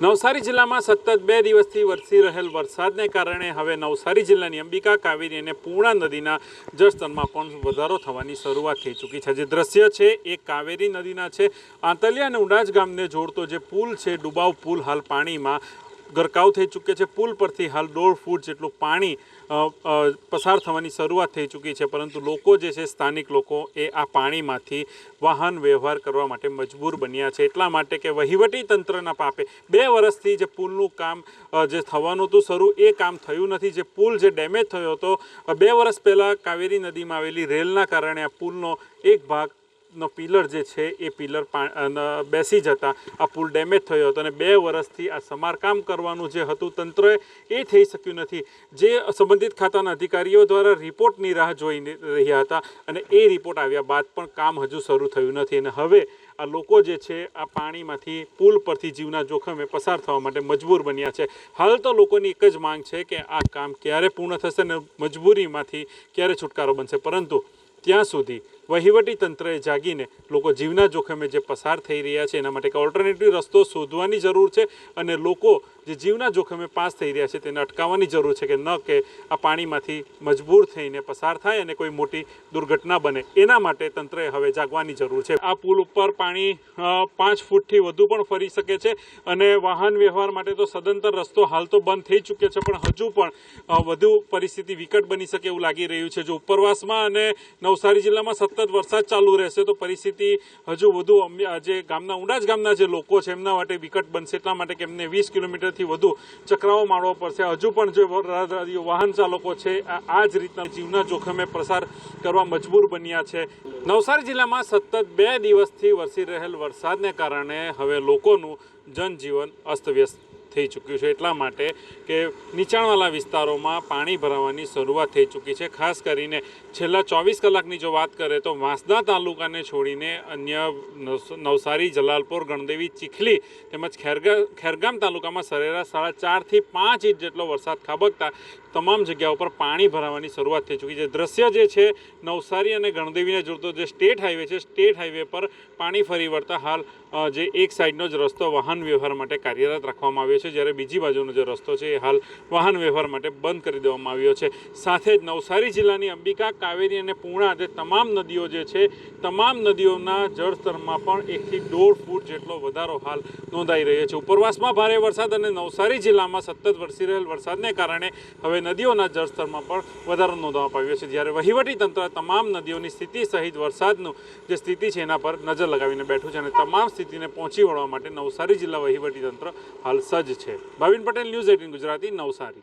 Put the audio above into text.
નવસારી જિલ્લામાં સતત બે દિવસથી વરસી રહેલ વરસાદને કારણે હવે નવસારી જિલ્લાની અંબિકા કાવેરી અને પૂર્ણા નદીના જળસ્તરમાં પણ વધારો થવાની શરૂઆત થઈ ચૂકી છે. જે દ્રશ્ય છે એ કાવેરી નદીના છે. આંતલિયા અને ઉડાજ ગામને જોડતો જે પુલ છે ડુબાવ પુલ, હાલ પાણીમાં ગરકાવ થઈ ચૂક્યો છે. પુલ પરથી હાલ દોઢ ફૂટ જેટલું પાણી પસાર થવાની શરૂઆત થઈ ચૂકી છે. પરંતુ લોકો જે છે, સ્થાનિક લોકો એ આ પાણીમાંથી વાહન વ્યવહાર કરવા માટે મજબૂર બન્યા છે. એટલા માટે કે વહીવટી તંત્રના પાપે બે વર્ષથી જે પુલનું કામ જે થવાનું હતું શરૂ, એ કામ થયું નથી. જે પુલ જે ડેમેજ થયો હતો બે વર્ષ પહેલાં કાવેરી નદીમાં આવેલી રેલના કારણે આ પુલનો એક ભાગ નો પિલર જે છે એ પિલર બેસી જતા. આ પુલ ડેમેજ થયો હતો અને બે વર્ષથી આ સમારકામ કરવાનું જે હતું તંત્રએ એ થઈ શક્યું નથી. જે સંબંધિત ખાતાના અધિકારીઓ દ્વારા રિપોર્ટની રાહ જોઈ રહ્યા હતા અને એ રિપોર્ટ આવ્યા બાદ પણ કામ હજુ શરૂ થયું નથી. અને હવે આ લોકો જે છે આ પાણીમાંથી પુલ પરથી જીવના જોખમે પસાર થવા માટે મજબૂર બન્યા છે. હાલ તો લોકોની એક જ માંગ છે કે આ કામ ક્યારે પૂર્ણ થશે અને મજબૂરીમાંથી ક્યારે છુટકારો બનશે. પરંતુ ત્યાં સુધી વહીવટી તંત્રએ જાગીને લોકો જીવના જોખમે જે પસાર થઈ રહ્યા છે, એના માટે એક ઓલ્ટરનેટિવ રસ્તો શોધવાની જરૂર છે અને લોકો જે જીવના જોખમે પાસ થઈ રહ્યા છે તેને અટકાવવાની જરૂર છે કે ન કે આ પાણીમાંથી મજબૂર થઈને પસાર થાય અને કોઈ મોટી દુર્ઘટના બને. એના માટે તંત્રએ હવે જાગવાની જરૂર છે. આ પુલ ઉપર પાણી પાંચ ફૂટથી વધુ પણ ફરી શકે છે અને વાહન વ્યવહાર માટે તો સદંતર રસ્તો હાલ તો બંધ થઈ ચૂક્યો છે, પણ હજુ પણ વધુ પરિસ્થિતિ વિકટ બની શકે એવું લાગી રહ્યું છે. જો ઉપરવાસમાં અને નવસારી જિલ્લામાં સતત વરસાદ ચાલુ રહેશે, તો પરિસ્થિતિ હજુ વધુ જે ગામના ઉડાજ ગામના જે લોકો છે, એમના માટે વિકટ બનશે, એટલા માટે કે એમને વીસ કિલોમીટરથી વધુ ચક્રાઓ મારવો પડશે. હજુ પણ જે વાહન ચાલકો છે આ જ રીતના જીવના જોખમે પ્રસાર કરવા મજબૂર બન્યા છે. નવસારી જિલ્લામાં સતત બે દિવસથી વરસી રહેલ વરસાદને કારણે હવે લોકોનું જનજીવન અસ્તવ્યસ્ત થઈ ચૂક્યું છે એટલા માટે કે નીચાણવાળા વિસ્તારોમાં પાણી ભરાવાની શરૂઆત થઈ ચૂકી છે. ખાસ કરીને છેલ્લા ચોવીસ કલાકની જો વાત કરીએ તો વાંસદા તાલુકાને છોડીને અન્ય નવસારી, જલાલપોર, ગણદેવી, ચીખલી તેમજ ખેરગા, ખેરગામ તાલુકામાં સરેરાશ સાડા ચારથી પાંચ ઇંચ જેટલો વરસાદ ખાબકતા તમામ જગ્યાઓ પર પાણી ભરાવાની શરૂઆત થઈ ચૂકી છે. દ્રશ્ય જે છે, નવસારી અને ગણદેવીને જોડતો જે સ્ટેટ હાઈવે છે, સ્ટેટ હાઈવે પર પાણી ફરી વળતા હાલ જે એક સાઈડનો જ રસ્તો વાહન વ્યવહાર માટે કાર્યરત રાખવામાં આવ્યો છે. જ્યારે બીજી બાજુનો જે રસ્તો છે એ હાલ વાહન વ્યવહાર માટે બંધ કરી દેવામાં આવ્યો છે. સાથે જ નવસારી જિલ્લાની અંબિકા, કાવેરી અને પૂર્ણા જે તમામ નદીઓ જે છે, તમામ નદીઓના જળસ્તરમાં પણ એકથી દોઢ ફૂટ જેટલો વધારો હાલ નોંધાઈ રહ્યો છે. ઉપરવાસમાં ભારે વરસાદ અને નવસારી જિલ્લામાં સતત વરસી રહેલ વરસાદને કારણે હવે નદીઓના જળસ્તરમાં પણ વધારો નોંધવામાં આવ્યો છે. જ્યારે વહીવટી તંત્ર તમામ નદીઓની સ્થિતિ સહિત વરસાદનું જે સ્થિતિ છે એના પર નજર લગાવીને બેઠું છે અને તમામ સ્થિતિને પહોંચી વળવા માટે નવસારી જિલ્લા વહીવટી તંત્ર હાલ સજ્જ છે. Bhavin Patel news eighteen Gujarati Navsari.